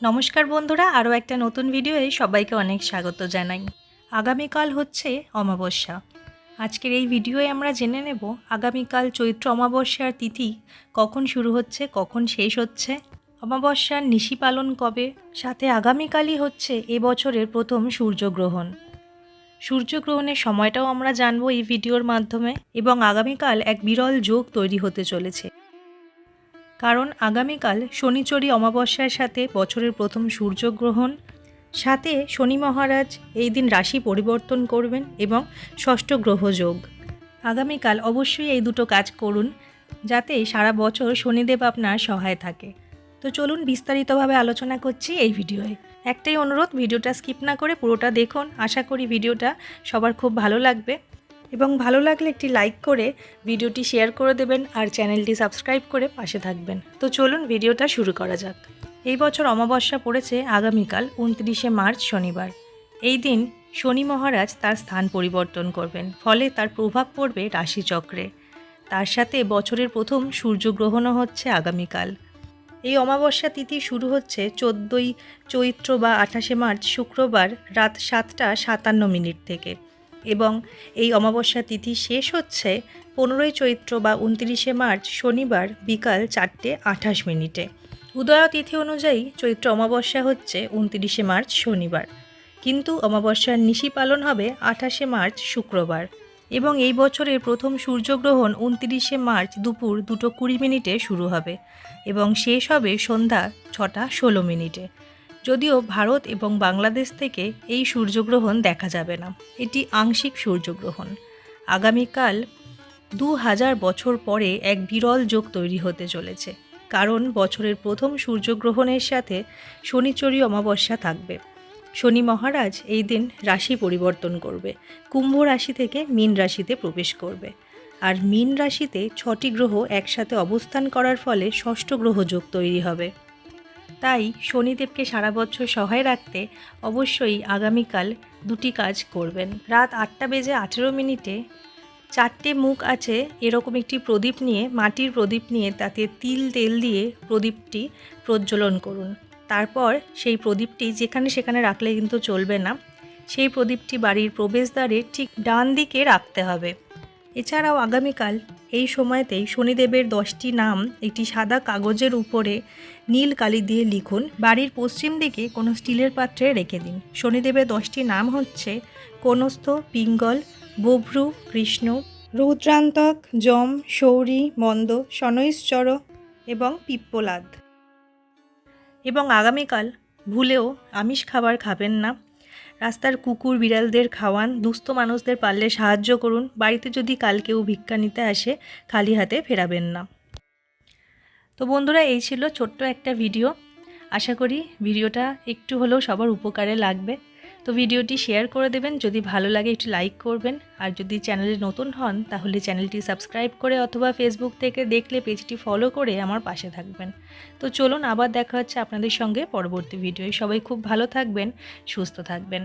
নমস্কার বন্ধুরা, আরও একটা নতুন ভিডিওয়ে সবাইকে অনেক স্বাগত জানাই। আগামীকাল হচ্ছে অমাবস্যা। আজকের এই ভিডিওয়ে আমরা জেনে নেব আগামীকাল চৈত্র অমাবস্যার তিথি কখন শুরু হচ্ছে, কখন শেষ হচ্ছে, অমাবস্যার নিশি পালন কবে, সাথে আগামীকালই হচ্ছে এবছরের প্রথম সূর্যগ্রহণ। সূর্যগ্রহণের সময়টাও আমরা জানব এই ভিডিওর মাধ্যমে, এবং আগামীকাল এক বিরল যোগ তৈরি হতে চলেছে। কারণ আগামীকাল শনিচরী অমাবস্যার সাথে বছরের প্রথম সূর্যগ্রহণ। সাথে শনি মহারাজ এই দিন রাশি পরিবর্তন করবেন এবং ষষ্ঠ গ্রহযোগ আগামীকাল অবশ্যই এই দুটো কাজ করুন, যাতে সারা বছর শনিদেব আপনার সহায় থাকে। তো চলুন বিস্তারিতভাবে আলোচনা করছি এই ভিডিওয়ে। একটাই অনুরোধ, ভিডিওটা স্কিপ না করে পুরোটা দেখুন। আশা করি ভিডিওটা সবার খুব ভালো লাগবে। এবং ভালো লাগলে একটি লাইক করে ভিডিওটি শেয়ার করে দেবেন আর চ্যানেলটি সাবস্ক্রাইব করে পাশে থাকবেন। তো চলুন ভিডিওটা শুরু করা যাক। এই বছর অমাবস্যা পড়েছে আগামীকাল উনত্রিশে মার্চ শনিবার। এই দিন শনি মহারাজ তার স্থান পরিবর্তন করবেন, ফলে তার প্রভাব পড়বে রাশিচক্রে। তার সাথে বছরের প্রথম সূর্যগ্রহণও হচ্ছে আগামীকাল। এই অমাবস্যা তিথি শুরু হচ্ছে চোদ্দোই চৈত্র বা আঠাশে মার্চ শুক্রবার রাত সাতটা সাতান্ন মিনিট থেকে। এবং এই অমাবস্যা তিথি শেষ হচ্ছে পনেরোই চৈত্র বা উনত্রিশে মার্চ শনিবার বিকাল চারটে আঠাশ মিনিটে। উদয়া তিথি অনুযায়ী চৈত্র অমাবস্যা হচ্ছে উনত্রিশে মার্চ শনিবার, কিন্তু অমাবস্যার নিশি পালন হবে আঠাশে মার্চ শুক্রবার এবং এই বছরের প্রথম সূর্যগ্রহণ উনত্রিশে মার্চ দুপুর দুটো কুড়ি মিনিটে শুরু হবে এবং শেষ হবে সন্ধ্যা ছটা ষোলো মিনিটে। যদিও ভারত এবং বাংলাদেশ থেকে এই সূর্যগ্রহণ দেখা যাবে না। এটি আংশিক সূর্যগ্রহণ। আগামীকাল দু হাজার বছর পরে এক বিরল যোগ তৈরি হতে চলেছে, কারণ বছরের প্রথম সূর্যগ্রহণের সাথে শনিচরী অমাবস্যা থাকবে। শনি মহারাজ এই দিন রাশি পরিবর্তন করবে, কুম্ভ রাশি থেকে মীন রাশিতে প্রবেশ করবে। আর মীন রাশিতে ছটি গ্রহ একসাথে অবস্থান করার ফলে ষষ্ঠ গ্রহ যোগ তৈরি হবে। তাই শনিদেবকে সারা বছর সহায় রাখতে অবশ্যই আগামীকাল দুটি কাজ করবেন। রাত আটটা বেজে আঠেরো মিনিটে চারটে মুখ আছে এরকম একটি প্রদীপ নিয়ে, মাটির প্রদীপ নিয়ে তাতে তিল, তেল দিয়ে প্রদীপটি প্রজ্বলন করুন। তারপর সেই প্রদীপটি যেখানে সেখানে রাখলে কিন্তু চলবে না। সেই প্রদীপটি বাড়ির প্রবেশদ্বারে ঠিক ডান দিকে রাখতে হবে। এছাড়াও আগামীকাল এই সময়তেই শনিদেবের দশটি নাম একটি সাদা কাগজের উপরে নীল কালি দিয়ে লিখুন। বাড়ির পশ্চিম দিকে কোনো স্টিলের পাত্রে রেখে দিন। শনিদেবের দশটি নাম হচ্ছে কনস্থ, পিঙ্গল, বভ্রু, কৃষ্ণ, রৌদ্রান্তক, যম শৌরী মন্দ শনৈশ্চর এবং পিপ্পলাদ। এবং আগামীকাল ভুলেও আমিষ খাবার খাবেন না। রাস্তার কুকুর বিড়ালদের খাওয়ান, দুস্থ মানুষদের পারলে সাহায্য করুন, বাড়িতে যদি কাল কেউ ভিক্ষা নিতে আসে, খালি হাতে ফেরাবেন না। তো বন্ধুরা, এই ছিল ছোট্ট একটা ভিডিও। আশা করি ভিডিওটা একটু হলেও সবার উপকারে লাগবে। তো ভিডিওটি শেয়ার করে দেবেন। যদি ভালো লাগে একটু লাইক করবেন। আর যদি চ্যানেলে নতুন হন, তাহলে চ্যানেলটি সাবস্ক্রাইব করে অথবা ফেসবুক থেকে দেখলে পেজটি ফলো করে আমার পাশে থাকবেন। তো চলুন আবার দেখা হচ্ছে আপনাদের সঙ্গে পরবর্তী ভিডিওয়। সবাই খুব ভালো থাকবেন, সুস্থ থাকবেন।